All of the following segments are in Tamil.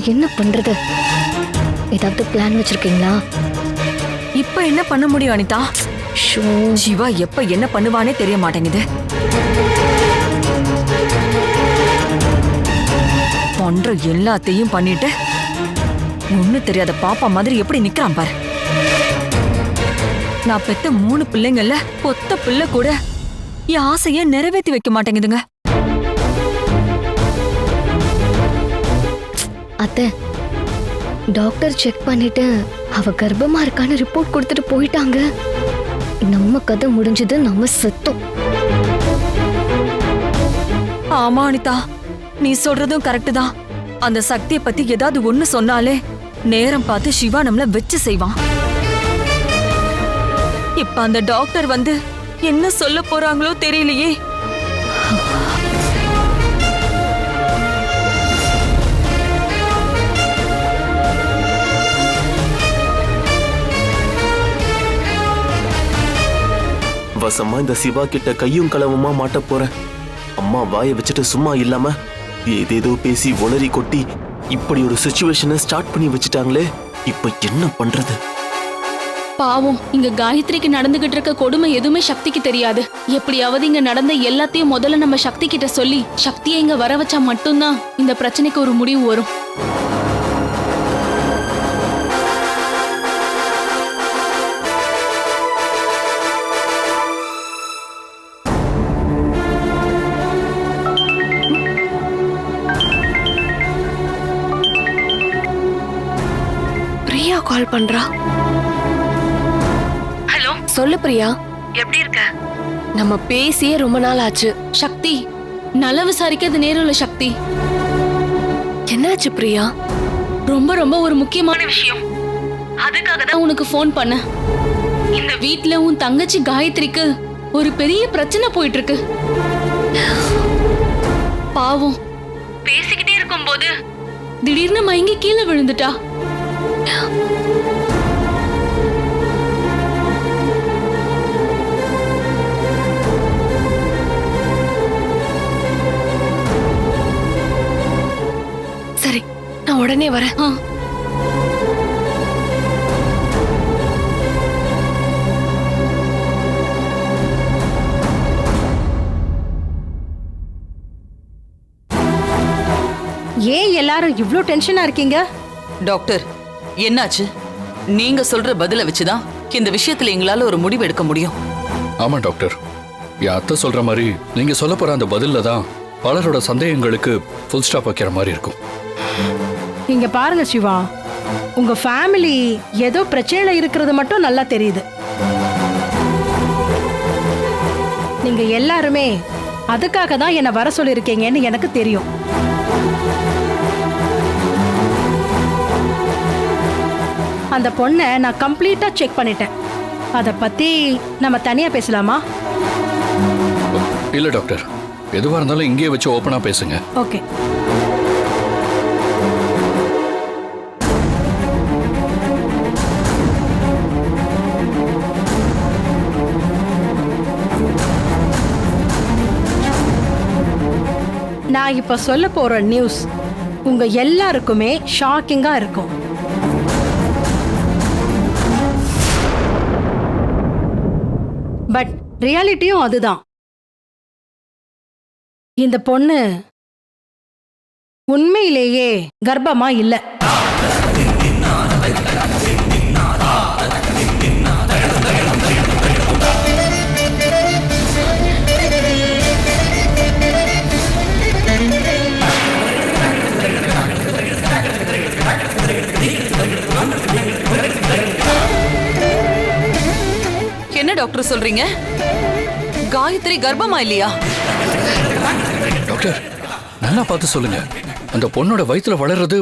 இப்ப என்ன பண்றது? ஏதாவது பிளான் வச்சிருக்கீங்களா? இப்ப என்ன பண்ண முடியும் அனிதா? ஷோ. சிவா எப்ப என்ன பண்ணுவானே தெரிய மாட்டேங்குது. பண்ற எல்லாத்தையும் பண்ணிட்டு ஒண்ணு தெரியாத பாப்பா மாதிரி எப்படி நிக்கிறான் பாரு. நான் பெத்த மூணு பிள்ளைங்கள்ல ஒத்த பிள்ளை கூட என் ஆசைய நிறைவேத்தி வைக்க மாட்டேங்குதுங்க. டாக்டர் செக் பண்ணிட்டு அவ கர்ப்பமா இருக்கான்னு ரிப்போர்ட் கொடுத்துட்டு போயிட்டாங்க. நம்ம கதை முடிஞ்சது நம்ம செத்தோம். ஆமா அனிதா. நீ சொல்றதும் கரெக்ட் தான். அந்த சக்தியை பத்தி ஏதாவது ஒண்ணு சொன்னாலே நேரம் பார்த்து சிவா நம்மள வச்சு செய்வான். இப்ப அந்த டாக்டர் வந்து என்ன சொல்ல போறாங்களோ தெரியலையே. வசமா இந்த சிவா கிட்ட கையும் களவுமா மாட்ட போறேன். அம்மா வாயை வச்சுட்டு சும்மா இல்லாம ஏதேதோ பேசி உளறி கொட்டி இப்படி ஒரு சுச்சுவேஷனை ஸ்டார்ட் பண்ணி வச்சுட்டாங்களே இப்ப என்ன பண்றது? பாவம் இங்க காயத்ரிக்கு நடந்துகிட்டு இருக்க கொடுமை எதுவுமே சக்திக்கு தெரியாது. எப்படியாவது இங்க நடந்த எல்லாத்தையும் முதல்ல நம்ம சக்தி கிட்ட சொல்லி சக்தியை இங்க வர வச்சா மட்டும்தான் இந்த பிரச்சனைக்கு ஒரு முடிவு வரும். கால் பண்றா? ஹலோ? சொல்லு பிரியா. எப்படி இருக்க? நம்ம பேசியே ரொம்ப நாள் ஆச்சு சக்தி நல விசாரிக்கிறது நேரம் இல்ல சக்தி. என்னாச்சு பிரியா? ரொம்ப ரொம்ப ஒரு முக்கியமான விஷயம்? அதுக்காக தான் உனக்கு ஃபோன் பண்ண. இந்த வீட்ல உன் தங்கச்சி காயத்ரிக்கு ஒரு பெரிய பிரச்சனை போயிட்டு இருக்கு பாவம். பேசிக்கிட்டே இருக்கும்போது திடீர்னு மயங்கி கீழே விழுந்துட்டா. சரி நான் உடனே வரேன். ஏன் எல்லாரும் இவ்ளோ டென்ஷனா இருக்கீங்க டாக்டர் என்னாச்சு? நீங்க சொல்ற பதில வச்சுதான் இந்த விஷயத்துல எங்களால ஒரு முடிவு எடுக்க முடியும். ஆமா டாக்டர். என் அத்தை சொல்ற மாதிரி நீங்க சொல்ல போற அந்த பதில்ல தான் பலரோட சந்தேகங்களுக்கு ஃபுல் ஸ்டாப் வைக்கிற மாதிரி இருக்கும். இங்க பாருங்க சிவா. உங்க ஃபேமிலி ஏதோ பிரச்சனையில இருக்கிறது மட்டும் நல்லா தெரியுது. நீங்க எல்லாருமே அதுக்காக தான் என்னை வர சொல்லியிருக்கீங்கன்னு எனக்கு தெரியும். அந்த பொண்ணை நான் கம்ப்ளீட்டா செக் பண்ணிட்டேன். அதை பத்தி நம்ம தனியா பேசலாமா? இல்ல டாக்டர். எதுவா இருந்தாலும் இங்கேயே வச்சு ஓப்பனா பேசுங்க. ஓகே. நான் இப்ப சொல்ல போற நியூஸ் உங்க எல்லாருக்குமே ஷாக்கிங்கா இருக்கும். ரியாலிட்டியும் அதுதான். இந்த பொண்ணு உண்மையிலேயே கர்ப்பமா இல்லை. காயத்ரி கர்ப்பமா இல்லையா? டாக்டர் நல்லா பார்த்து சொல்லுங்க. அந்த பொண்ணோட வயித்துல வளர்றது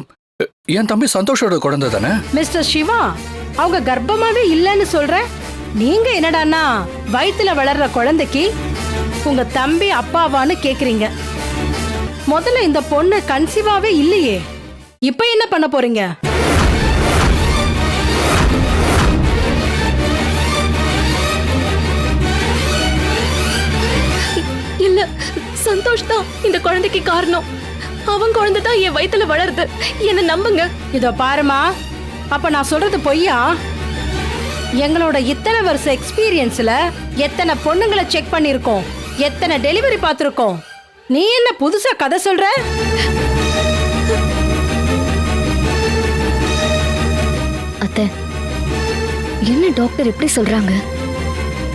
என் தம்பி சந்தோஷோட குழந்தை தானே? மிஸ்டர் சிவா அவங்க கர்ப்பமாவே இல்லைன்னு சொல்ற? நீங்க என்னடான்னா வயித்துல வளர்ற குழந்தைக்கு உங்க தம்பி அப்பாவான்னு கேக்குறீங்க. முதல்ல இந்த பொண்ணு கன்சீவாவே இல்லையே. இப்ப என்ன பண்ண போறீங்க? இல்ல சந்தோஷ் தான் இந்த குழந்தைக்கு காரணம். அவன் குழந்தை தான் என் வயித்துல வளருது. என்ன நம்புங்க. இதோ பாருமா அப்ப நான் சொல்றது பொய்யா? எங்களோட இத்தனை வருஷ எக்ஸ்பீரியன்ஸ்ல எத்தனை பொண்ணுங்களை செக் பண்ணிருக்கோம் எத்தனை டெலிவரி பார்த்திருக்கோம். நீ என்ன புதுசா கதை சொல்ற? அத்தை என்ன டாக்டர் எப்படி சொல்றாங்க?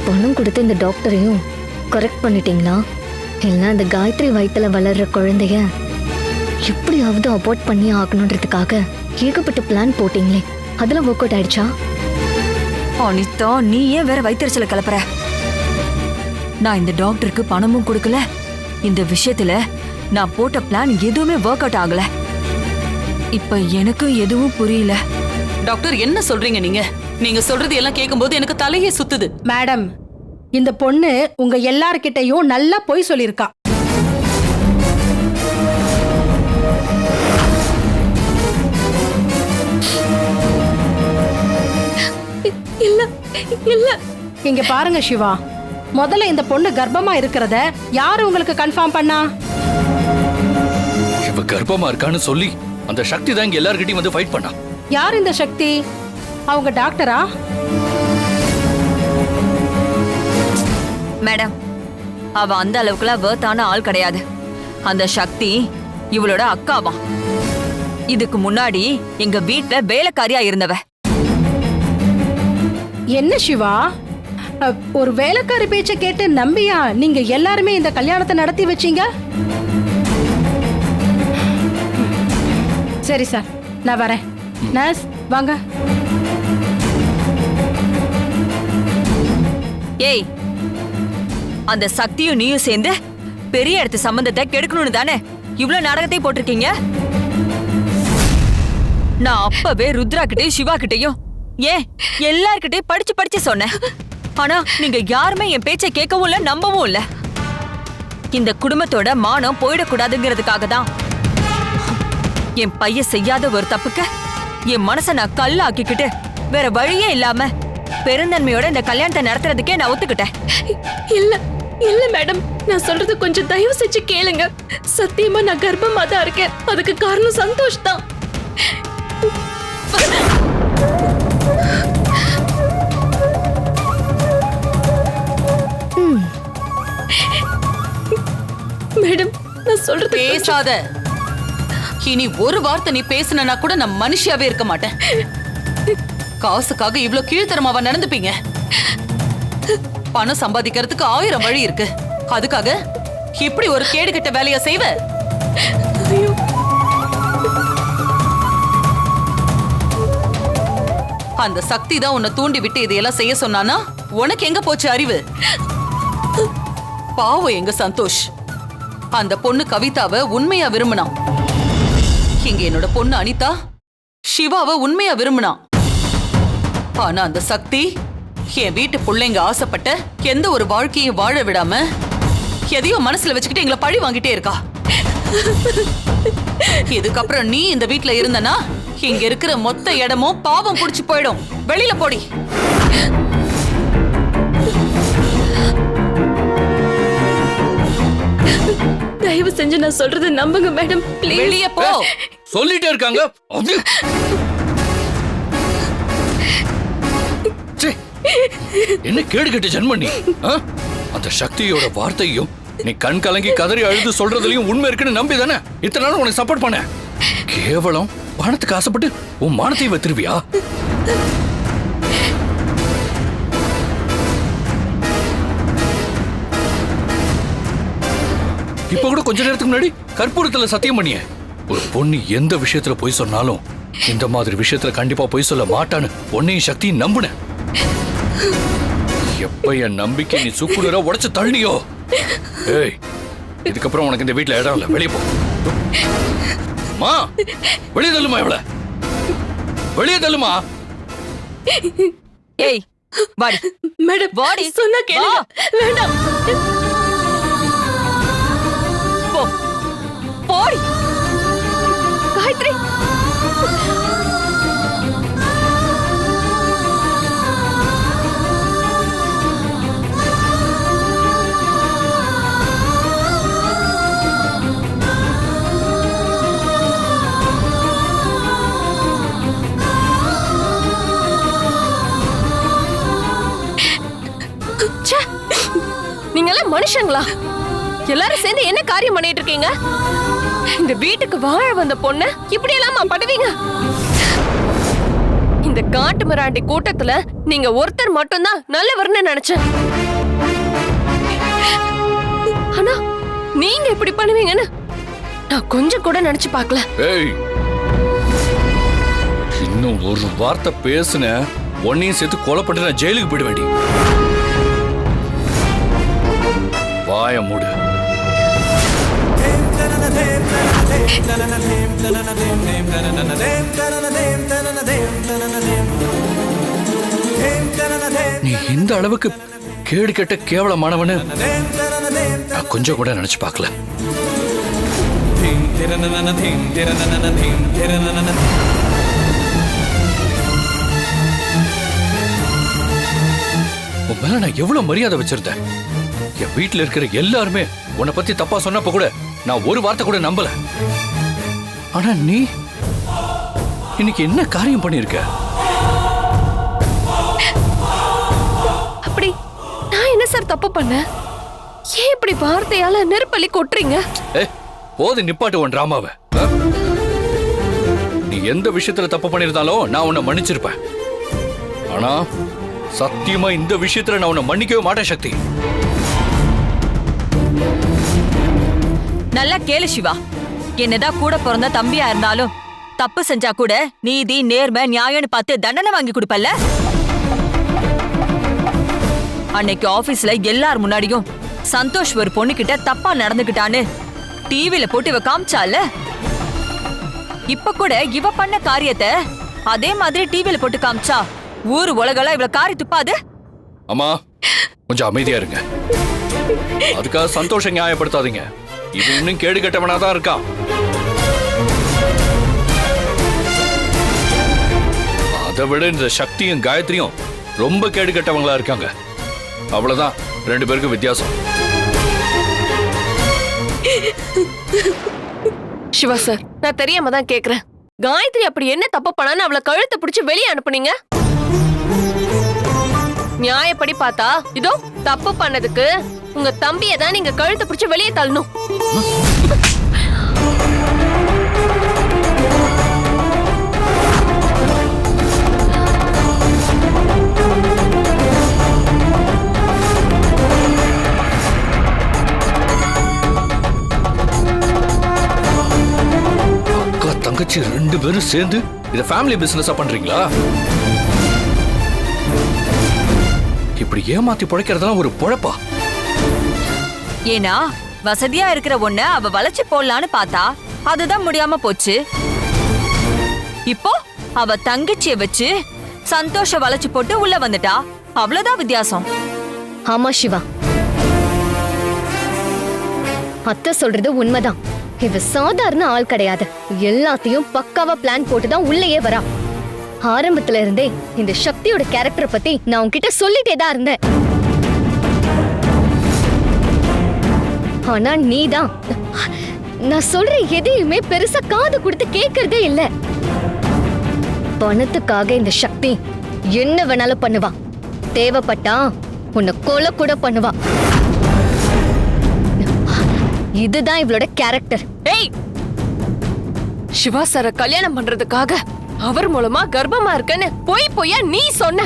பணம் கொடுத்து இந்த டாக்டரையும் கரெக்ட் பண்ணிட்டீங்களா? இல்லை அந்த காயத்ரி வயித்துல வளர்ற குழந்தைய எப்படியாவது அபார்ட் பண்ணி ஆகணுன்றதுக்காக ஏகப்பட்ட பிளான் போட்டீங்களே. அதெல்லாம் ஒர்க் அவுட் ஆயிடுச்சா? அனிதா நீ ஏன் வேற வயிற்றுச்சல கிளப்புற? நான் இந்த டாக்டருக்கு பணமும் கொடுக்கல. இந்த விஷயத்துல நான் போட்ட பிளான் எதுவுமே ஒர்க் அவுட் ஆகல. இப்ப எனக்கும் எதுவும் புரியல. டாக்டர் என்ன சொல்றீங்க நீங்க? நீங்க சொல்றது எல்லாம் கேட்கும்போது எனக்கு தலையே சுத்துது. மேடம் இந்த பொண்ணு உங்க எல்லார்கிட்டயும் நல்லா பொய் சொல்லியிருக்கா. இல்ல இல்ல. இங்க பாருங்க சிவா. முதல்ல இந்த பொண்ணு கர்ப்பமா இருக்கிறத யாரு உங்களுக்கு கன்ஃபார்ம் பண்ணா? இவ கர்ப்பமா இருக்கான்னு சொல்லி அந்த சக்தி தான் இங்க எல்லார்கிட்டயும் வந்து ஃபைட் பண்ணா. யார் இந்த சக்தி? அவங்க டாக்டரா மேடம் அவ அந்த அளவுக்குலாம் வேர்த்தான ஆள் கிடையாது. அந்த சக்தி இவளோட அக்காவா? இதுக்கு முன்னாடி எங்க வீட்ல வேலைக்காரியா இருந்தவ. என்ன சிவா? ஒரு வேலைக்காரி பேச்ச கேட்டு நம்பியா நீங்க எல்லாருமே இந்த கல்யாணத்தை நடத்தி வச்சீங்க? சரி சார் நான் வரேன். நர்ஸ் வாங்க. ஏய் அந்த சக்தியும் நீயும் சேர்ந்து பெரிய இடத்து சம்பந்தத்தை கெடுக்கணும்னு தானே? இவ்ளோ நாடகத்தை போட்டிருக்கீங்க? நான் அப்பவே ருத்ரா கிட்டயும் சிவா கிட்டயும் ஏன் எல்லார்கிட்டயும் படிச்சு படிச்சு சொன்னேன். ஆனா நீங்க யாருமே என் பேச்சை கேட்கவும் இல்ல நம்பவும் இல்ல. இந்த குடும்பத்தோட மானம் போயிடக்கூடாதுங்கிறதுக்காக தான். என் பையன் செய்யாத ஒரு தப்புக்கு என் மனசை நான் கல்லாக்கிக்கிட்டு வேற வழியே இல்லாம பெருந்தன்மையோட இந்த கல்யாணத்தை நடத்துறதுக்கே நான் ஒத்துக்கிட்டேன். இல்ல இல்ல மேடம். நான் சொல்றது கொஞ்சம் தயவு செஞ்சு கேளுங்க. சத்தியமா நான் கர்ப்பமா தான் இருக்கேன். அதுக்கு காரணம் சந்தோஷ் தான். மேடம் நான் சொல்றது பேசாத. இனி ஒரு வார்த்தை நீ பேசுனா கூட நான் மனுஷியாவே இருக்க மாட்டேன். காசுக்காக இவ்வளவு கீழ்த்தரமாவா நடந்துப்பீங்க? பணம் சம்பாதிக்கிறதுக்கு ஆயிரம் வழி இருக்கு. அதுக்காக இப்படி ஒரு கேடு கேடுகெட்ட வேலைய செய்வ? அந்த சக்தி தான் உன்னை தூண்டி விட்டு இதையெல்லாம் செய்ய சொன்னானா? உனக்கு எங்க போச்சு அறிவு? பாவம் எங்க சந்தோஷ். அந்த பொண்ணு கவிதாவை உண்மையா விரும்பினான் இங்க என்னோட பொண்ணு அனிதா சிவாவை உண்மையா விரும்பினான் ஆனா அந்த சக்தி என் வீட்டு பிள்ளைங்க ஆசைப்பட்ட எந்த ஒரு வாழ்க்கையும் வாழ விடாம எதையோ மனசுல வச்சுக்கிட்டு எங்களை பழி வாங்கிட்டே இருக்கா. இதுக்கப்புறம் நீ இந்த வீட்ல இருந்தனா இங்க இருக்கிற மொத்த இடமும் பாவம் புடிச்சு போயிடும். வெளியில போடி. தயவு செஞ்சு நான் சொல்றது நம்புங்க மேடம். வெளிய போ. சொல்லிட்டே இருக்காங்க. என்ன கேடு கெட்ட ஜென்ம நீ? ஆ? அந்த சக்தியோட வார்த்தையும் நீ கண் கலங்கி கதறி அழுது சொல்றதுலயும் உண்மை இருக்குன்னு நம்பி தானே இத்தனை நாள் உனக்கு சப்போர்ட் பண்ண கேவலம் பணத்துக்கு ஆசைப்பட்டு உன் மானத்தையும் வைத்திருவியா இப்ப கூட கொஞ்ச நேரத்துக்கு முன்னாடி கற்பூரத்துல சத்தியம் பண்ணிய. ஒரு பொண்ணு எந்த விஷயத்துல போய் சொன்னாலும் இந்த மாதிரி விஷயத்துல கண்டிப்பா போய் சொல்ல மாட்டான்னு பொன்னையும் சக்தியும் நம்புனேன். எப்ப என் நம்பிக்கை நீ சுக்குநூறா உடைச்சு தள்ளியோ? ஏய் இதுக்கப்புறம் உனக்கு இந்த வீட்ல இடம் இல்ல. வெளியே போ. மா வெளியே தள்ளுமா இவள? வெளியே தள்ளுமா? ஏய் வாடி. மேடம் வாடி. சொன்னா வா. வேண்டாம். மனுஷங்களா? எல்லாரும் சேர்ந்து என்ன காரியம் பண்ணிட்டு இருக்கீங்க இந்த வீட்டுக்கு வாழ வந்த பொண்ணு இப்படி எல்லாமா பண்ணுவீங்க இந்த காட்டு மிராண்டி கூட்டத்துல நீங்க ஒருத்தர் மட்டும்தான் நல்லவர்னு நினைச்சேன். ஆனா நீங்க இப்படி பண்ணுவீங்கன்னு நான் கொஞ்சம் கூட நினைச்சு பார்க்கல. ஏய்! இன்னும் ஒரு வார்த்தை பேசுன உன்னையும் சேர்த்து கொலை பண்ணிட்டு நான் ஜெயிலுக்கு போயிட வேண்டிய வாய மூடு. நீ இந்த அளவுக்கு கேடு கெட்ட கேவலமானவனு நான் கொஞ்சம் கூட நினைச்சு பார்க்கல. உன் மேல நான் எவ்வளவு மரியாதை வச்சிருந்தேன்? என் வீட்டுல இருக்கிற எல்லாருமே உன்னை பத்தி தப்பா சொன்னப்ப கூட நான் ஒரு வார்த்தை கூட நம்பல. ஆனா நீ இன்னைக்கு என்ன காரியம் பண்ணிருக்க? அப்படி நான் என்ன சார் தப்பு பண்ணேன் ஏன் இப்படி வார்த்தையால நெருப்பள்ளி கொட்டுறீங்க? போது நிப்பாட்டு உன் டிராமாவை? நீ எந்த விஷயத்துல தப்பு பண்ணிருந்தாலும் நான் உன்னை மன்னிச்சிருப்பேன். ஆனா சத்தியமா இந்த விஷயத்துல நான் உன்னை மன்னிக்கவே மாட்டேன் சக்தி. நல்லா கேளு சிவா. என்னதான் கூட பிறந்த தம்பியா இருந்தாலும் தப்பு செஞ்சா கூட நீதி நேர்மை நியாயம்னு பார்த்து தண்டனை வாங்கி கொடுப்பல்ல? அன்னைக்கு ஆபீஸ்ல எல்லார் முன்னாடியும் சந்தோஷ் ஒரு பொண்ணுகிட்ட தப்பா நடந்துகிட்டான்னு டிவில போட்டு இவ காமிச்சால? இப்ப கூட இவ பண்ண காரியத்தை அதே மாதிரி டிவில போட்டு காமிச்சா ஊர் உலகெல்லாம் இவ்வளவு காரி துப்பாது? அம்மா கொஞ்சம் அமைதியா இருங்க. அதுக்காக சந்தோஷம் நியாயப்படுத்தாதீங்க. இவன் இன்னும் கேடு கெட்டவனா தான் இருக்கான். அதை விட இந்த சக்தியும் காயத்ரியும் ரொம்ப கேடு கெட்டவங்களா இருக்காங்க. அவ்வளவுதான். ரெண்டு பேருக்கும் வித்தியாசம். சிவா சார் நான் தெரியாம தான் கேக்குறேன். காயத்ரி அப்படி என்ன தப்பு பண்ணான்னு அவளை கழுத்தை பிடிச்சு வெளியே அனுப்புனீங்க? நியாயப்படி பார்த்தா இதோ தப்பு பண்ணதுக்கு உங்க தம்பியை தான் நீங்க கழுத்தை பிடிச்சி வெளியே தள்ளணும். அக்கா தங்கச்சி ரெண்டு பேரும் சேர்ந்து இத ஃபேமிலி பிசினஸா பண்றீங்களா? இப்படி ஏமாத்தி பிழைக்கிறதெல்லாம் ஒரு பொழப்பா? ஏன்னா வசதியா இருக்கிற ஒண்ண அவ வளைச்சு போடலான்னு பார்த்தா அதுதான் முடியாம போச்சு. இப்போ அவ தங்கச்சிய வச்சு சந்தோஷ வளைச்சு போட்டு உள்ள வந்துட்டா. அவ்வளவுதான் வித்தியாசம். ஆமா சிவா. அத்தை சொல்றது உண்மைதான். இவ சாதாரண ஆள் கிடையாது. எல்லாத்தையும் பக்காவா பிளான் போட்டு தான் உள்ளேயே வரா. ஆரம்பத்துல இருந்தே இந்த சக்தியோட கேரக்டரை பத்தி நான் உன்கிட்ட சொல்லிட்டே தான் இருந்தேன். ஆனா நீதான். நான் சொல்ற எதையுமே பெருசா காது கொடுத்து கேக்குறதே இல்ல. பணத்துக்காக இந்த சக்தி என்ன வேணாலும் பண்ணுவா. தேவைப்பட்டா உன்னை கொலை கூட பண்ணுவா. இதுதான் இவளோட கேரக்டர் ஏய்! சிவா சார கல்யாணம் பண்றதுக்காக அவர் மூலமா கர்ப்பமா இருக்கேன்னு பொய் பொய்யா நீ சொன்ன.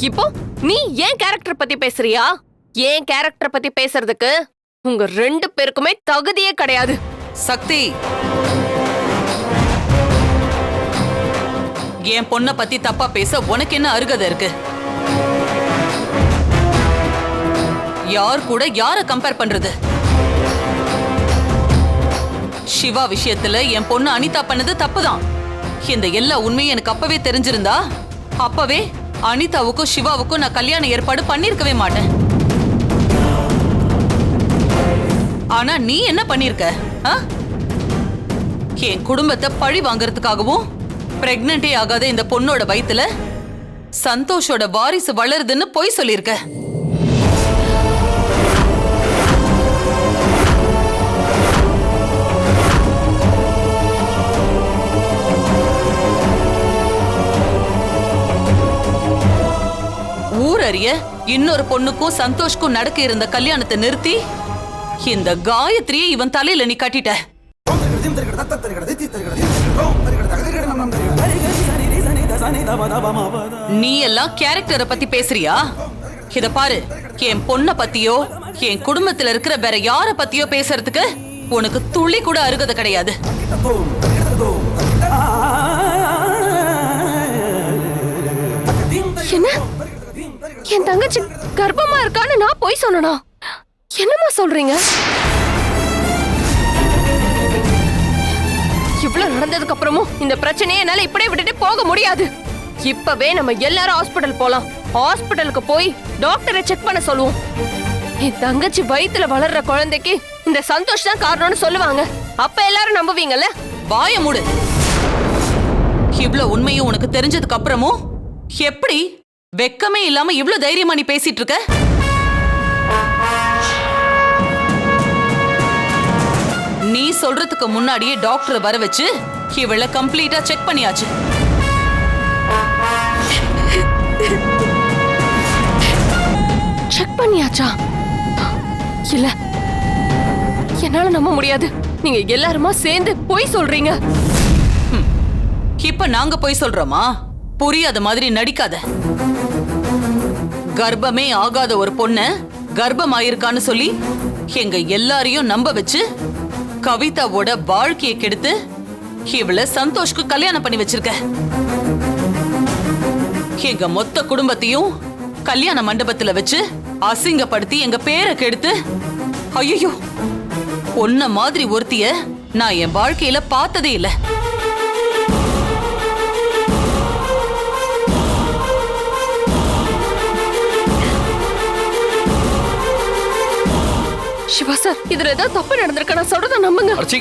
இப்போ நீ ஏன் கேரக்டர் பத்தி பேசுறியா? ஏன் கேரக்டர் பத்தி பேசுறதுக்கு உங்க ரெண்டு பேருக்குமே தகுதியே கிடையாது. சக்தி! என் பொண்ண பத்தி தப்பா பேச உனக்கு என்ன அருகதை இருக்கு? யார் கூட யார கம்பேர் பண்றது? சிவா விஷயத்துல என் பொண்ணு அனிதா பண்ணது தப்புதான். இந்த எல்லா உண்மையும் எனக்கு அப்பவே தெரிஞ்சிருந்தா அப்பவே அனிதாவுக்கும் சிவாவுக்கும் நான் கல்யாண ஏற்பாடு பண்ணிருக்கவே மாட்டேன். ஆனா நீ என்ன பண்ணிருக்க? ஆ? என் குடும்பத்தை பழி வாங்குறதுக்காகவும் பிரெக்னண்டே ஆகாத இந்த பொண்ணோட வயித்துல சந்தோஷோட வாரிசு வளருதுன்னு பொய் சொல்லியிருக்கேன் ஊர் அறிய இன்னொரு பொண்ணுக்கும் சந்தோஷ்க்கும் நடக்க இருந்த கல்யாணத்தை நிறுத்தி இந்த காயத்ரியை இவன் தலையில நீ கட்டிட்ட. நீ எல்லாம் கேரக்டரை பத்தி பேசுறியா? இத பாரு என் பொண்ண பத்தியோ என் குடும்பத்துல இருக்கிற வேற யார பத்தியோ பேசுறதுக்கு உனக்கு துளி கூட அருகதை கிடையாது. என்ன? என் தங்கச்சி கர்ப்பமா இருக்கான்னு நான் போய் சொன்னனா? என்னம்மா சொல்றீங்க? இவ்வளவு நடந்ததுக்கு அப்புறமும் இந்த பிரச்சனையை என்னால இப்படியே விட்டுட்டு போக முடியாது. இப்பவே நம்ம எல்லாரும் ஹாஸ்பிடல் போலாம். ஹாஸ்பிடலுக்கு போய் டாக்டரை செக் பண்ண சொல்லுவோம். என் தங்கச்சி வயித்துல வளர்ற குழந்தைக்கு இந்த சந்தோஷ் தான் காரணம்னு சொல்லுவாங்க. அப்ப எல்லாரும் நம்புவீங்கல்ல? வாய மூடு. இவ்வளவு உண்மையும் உனக்கு தெரிஞ்சதுக்கு அப்புறமும் எப்படி வெக்கமே இல்லாம இவ்ளோ தைரியமா நீ பேசிட்டு இருக்க நீ சொல்றதுக்கு முன்னாடியே டாக்டர் வர வச்சு இவள கம்ப்ளீட்டா செக் பண்ணியாச்சு. செக் பண்ணியாச்சா? இல்ல. என்னால நம்ப முடியாது. நீங்க எல்லாருமா சேர்ந்து பொய் சொல்றீங்க. இப்ப நாங்க போய் சொல்றோமா? புரியாத மாதிரி நடிக்காத. கர்ப்பமே ஆகாத ஒரு பொண்ண கர்ப்பம் ஆயிருக்கான்னு சொல்லி எங்க எல்லாரையும் நம்ப வச்சு கவிதாவோட வாழ்க்கையை கெடுத்து இவள சந்தோஷ்க்கு கல்யாணம் பண்ணி வச்சிருக்க. எங்க மொத்த குடும்பத்தையும் கல்யாண மண்டபத்துல வச்சு அசிங்கப்படுத்தி எங்க பேரை கெடுத்து ஐயோ பொண்ண மாதிரி ஒருத்திய நான் என் வாழ்க்கையில பார்த்ததே இல்லை. சிவா சார் இதுல ஏதாவது தப்பு நடந்திருக்க? நான் சொல்றத நம்புங்க. அர்ச்சி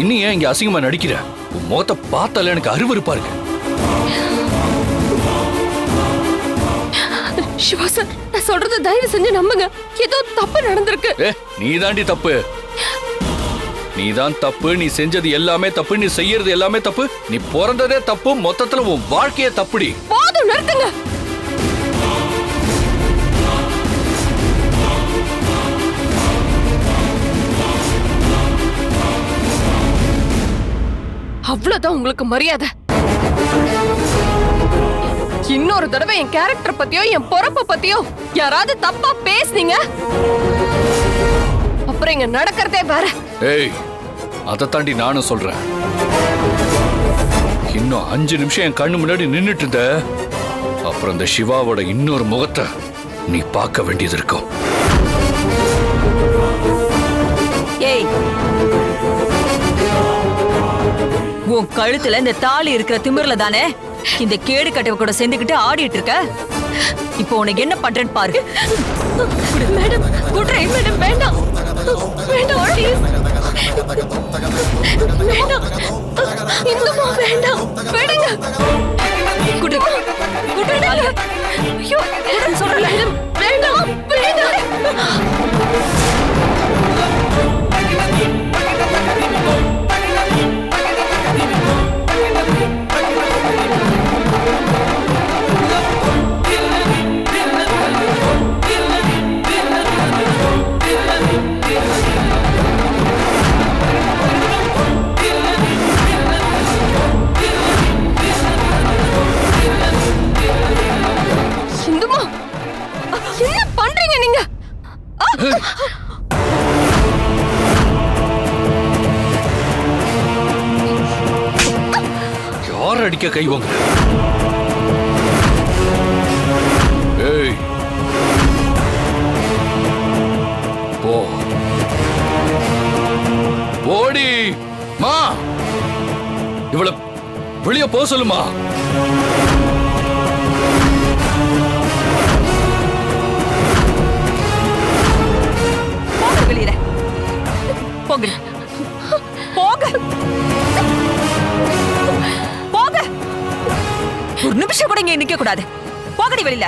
இன்னும் ஏன் இங்க அசிங்கமா நடிக்கிற? உன் முகத்தை பார்த்தால எனக்கு அருவருப்பா இருக்கு. சிவா சார் நான் சொல்றத தயவு செஞ்சு நம்புங்க. ஏதோ தப்பு நடந்திருக்கு. நீ தாண்டி தப்பு. நீதான் தப்பு நீ செஞ்சது எல்லாமே தப்பு நீ செய்யறது எல்லாமே தப்பு. நீ பிறந்ததே தப்பு மொத்தத்துல உன் வாழ்க்கையே தப்புடி. போதும் நிறுத்துங்க. அவ்வளவுதான் உங்களுக்கு மரியாதை. இன்னொரு தடவை என் கேரக்டர் பத்தியோ என் பொறப்ப பத்தியோ யாராவது தப்பா பேசுனீங்க? அப்புறம் இங்க நடக்கிறதே வேற. ஏய் அதை தாண்டி நானும் சொல்றேன். இன்னும் அஞ்சு நிமிஷம் என் கண்ணு முன்னாடி நின்றுட்டு இருந்த அப்புறம் இந்த சிவாவோட இன்னொரு முகத்தை நீ பார்க்க வேண்டியது இருக்கும். உன் கழுத்துல இந்த தாலி இருக்கிற திமிர்ல தானே? இந்த கேடு கட்டவ கூட சேர்ந்துக்கிட்டு ஆடிட்டு இருக்க? இப்போ உனக்கு என்ன பண்றேன்னு பாரு. மேடம் குட்ரேன் மேடம் வேண்டாம். வேண்டாம். வேண்டாம். இந்துமா வேண்டாம். விடுங்க. குடு குடு விடுங்க. ஐயோ சொல்றல மேடம். வேண்டாம் வேண்டாம். யார் கைவாங்க ஏய். போ. போடி. மா. இவள வெளிய போ சொல்லுமா. போங்க வெளியில. போங்க. ஒரு நிமிஷம் கூட இங்க நிக்க கூடாது போகடி வெளியில.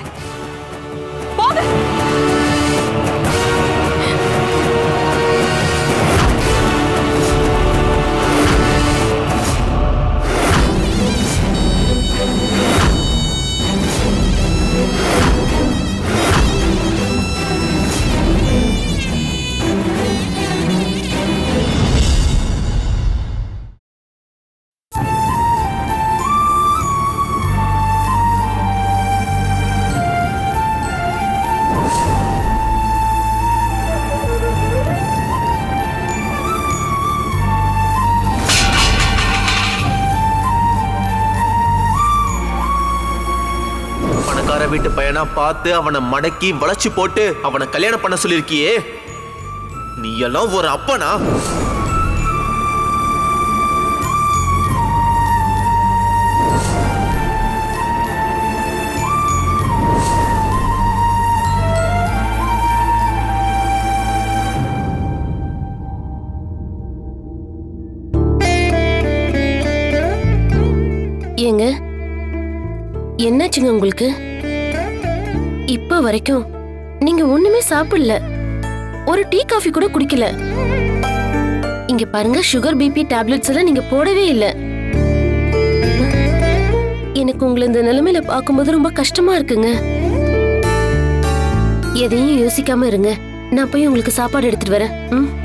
பார்த்து அவனை மடக்கி வளைச்சு போட்டு அவனை கல்யாணம் பண்ண சொல்லிருக்கியே நீ எல்லாம் ஒரு அப்பனா? ஏங்க என்னாச்சுங்க உங்களுக்கு? வரைக்கும் நீங்க ஒண்ணுமே சாப்பிடல. ஒரு டீ காஃபி கூட குடிக்கல. இங்க பாருங்க சுகர் பிபி டேப்லெட்ஸ் எல்லாம் நீங்க போடவே இல்ல. எனக்கு உங்களை இந்த நிலைமையில பார்க்கும்போது ரொம்ப கஷ்டமா இருக்குங்க. எதையும் யோசிக்காம இருங்க. நான் போய் உங்களுக்கு சாப்பாடு எடுத்துட்டு வரேன். ம்?